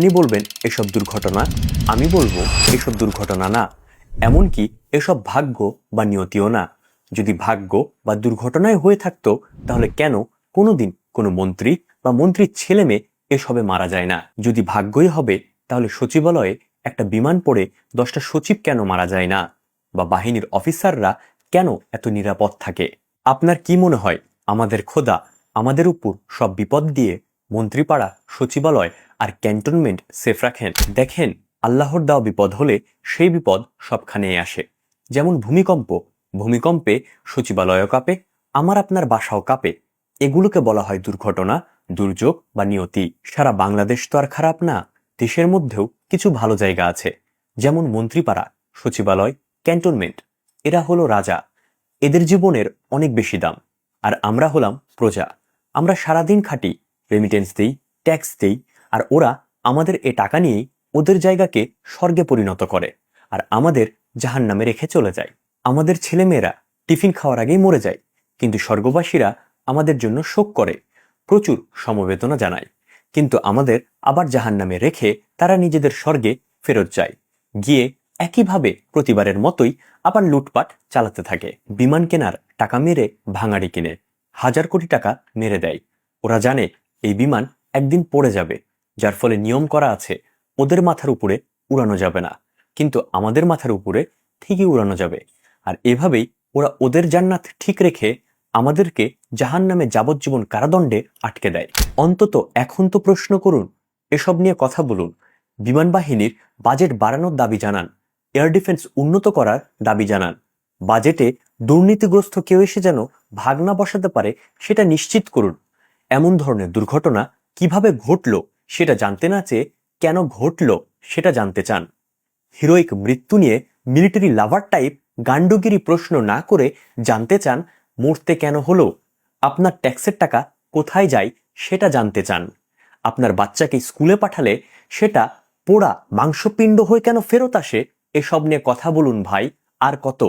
আপনি বলবেন, এসব দুর্ঘটনা? আমি বলব, এসব দুর্ঘটনা না। এমনকি এসব ভাগ্য বা নিয়তিও না। যদি ভাগ্য বা দুর্ঘটনায় হয়ে থাকতো, তাহলে কেন কোনোদিন কোনো মন্ত্রী বা মন্ত্রীর ছেলে মেয়ে এসবে মারা যায় না? যদি ভাগ্যই হবে, তাহলে সচিবালয়ে একটা বিমান পড়ে দশটা সচিব কেন মারা যায় না? বা বাহিনীর অফিসাররা কেন এত নিরাপদ থাকে? আপনার কি মনে হয়? আমাদের খোদা আমাদের উপর সব বিপদ দিয়ে মন্ত্রীপাড়া, সচিবালয় আর ক্যান্টনমেন্ট সেফ রাখেন। দেখেন, আল্লাহর দেওয়া বিপদ হলে সেই বিপদ সবখানেই আসে। যেমন ভূমিকম্প, ভূমিকম্পে সচিবালয় কাঁপে, আমার আপনার বাসাও কাঁপে। এগুলোকে বলা হয় দুর্ঘটনা, দুর্যোগ বা নিয়তি। সারা বাংলাদেশ তো আর খারাপ না, দেশের মধ্যেও কিছু ভালো জায়গা আছে। যেমন মন্ত্রীপাড়া, সচিবালয়, ক্যান্টনমেন্ট। এরা হলো রাজা। এদের জীবনের অনেক বেশি দাম। আর আমরা হলাম প্রজা। আমরা সারাদিন খাটি রেমিটেন্স দিই ট্যাক্স দেই আর ওরা আমাদের এ টাকা নিয়েই ওদের জায়গাকে স্বর্গে পরিণত করে আর আমাদের জাহান নামে রেখে চলে যায়। আমাদের ছেলেমেয়েরা টিফিন খাওয়ার আগেই মরে যায়, কিন্তু স্বর্গবাসীরা আমাদের জন্য শোক করে, প্রচুর সমবেদনা জানায়। কিন্তু আমাদের আবার জাহান নামে রেখে তারা নিজেদের স্বর্গে ফেরত যায়। গিয়ে একইভাবে প্রতিবারের মতোই আবার লুটপাট চালাতে থাকে। বিমান কেনার টাকা মেরে ভাঙাড়ি কিনে, হাজার কোটি টাকা মেরে দেয়। ওরা জানে এই বিমান একদিন পড়ে যাবে। যার ফলে নিয়ম করা আছে, ওদের মাথার উপরে উড়ানো যাবে না। কিন্তু আমাদের মাথার উপরে ঠিকই উড়ানো যাবে। আর এভাবেই ওরা ওদের জান্নাত ঠিক রেখে আমাদেরকে জাহান নামে যাবজ্জীবন কারাদণ্ডে আটকে দেয়। অন্তত এখন তো প্রশ্ন করুন, এসব নিয়ে কথা বলুন। বিমান বাহিনীর বাজেট বাড়ানোর দাবি জানান। এয়ার ডিফেন্স উন্নত করার দাবি জানান। বাজেটে দুর্নীতিগ্রস্ত কেউ এসে যেন ভাগনা বসাতে পারে, সেটা নিশ্চিত করুন। এমন ধরনের দুর্ঘটনা কীভাবে ঘটল সেটা জানতে না চেয়ে কেন ঘটল সেটা জানতে চান। হিরোইক মৃত্যু নিয়ে মিলিটারি লাভার টাইপ গান্ডুগিরি প্রশ্ন না করে জানতে চান মরতে কেন হলো, আপনার ট্যাক্সের টাকা কোথায় যায় সেটা জানতে চান। আপনার বাচ্চাকে স্কুলে পাঠালে সেটা পোড়া মাংসপিণ্ড হয়ে কেন ফেরত আসে, এসব নিয়ে কথা বলুন ভাই, আর কত।